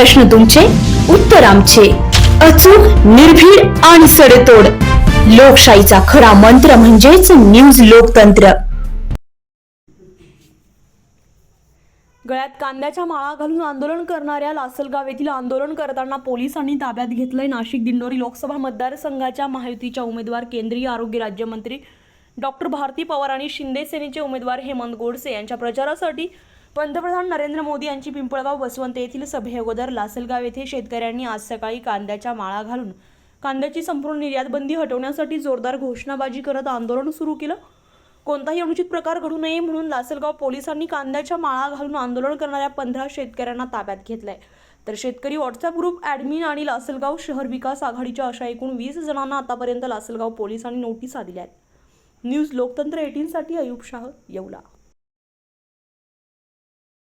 प्रश्न तुमचे उत्तर आमचे. अचूक निर्भीड आणि सडेतोड. लोकशाहीचा खरा मंत्र म्हणजेच न्यूज लोकतंत्र. गळ्यात कांद्याच्या माळा घालून आंदोलन करणाऱ्या लासलगाव येथील आंदोलन करताना पोलिसांनी ताब्यात घेतलंय नाशिक दिंडोरी लोकसभा मतदारसंघाच्या महायुतीच्या उमेदवार केंद्रीय आरोग्य राज्यमंत्री डॉक्टर भारती पवार आणि शिंदे सेनेचे उमेदवार हेमंत गोडसे यांच्या प्रचारासाठी पंतप्रधान नरेंद्र मोदी यांची पिंपळगाव वसवंत येथील सभेअगोदर लासलगाव येथे शेतकऱ्यांनी आज सकाळी कांद्याच्या माळा घालून कांद्याची संपूर्ण निर्यात बंदी हटवण्यासाठी जोरदार घोषणाबाजी करत आंदोलन सुरू केलं. कोणताही अनुचित प्रकार घडू नये म्हणून लासलगाव पोलिसांनी कांद्याच्या माळा घालून आंदोलन करणाऱ्या पंधरा शेतकऱ्यांना ताब्यात घेतलंय. तर शेतकरी व्हॉट्सअप ग्रुप ॲडमिन आणि लासलगाव शहर विकास आघाडीच्या अशा एकूण वीस जणांना आतापर्यंत लासलगाव पोलिसांनी नोटिसा दिल्या आहेत न्यूज लोकतंत्र एटीनसाठी अयुब शाह येवला.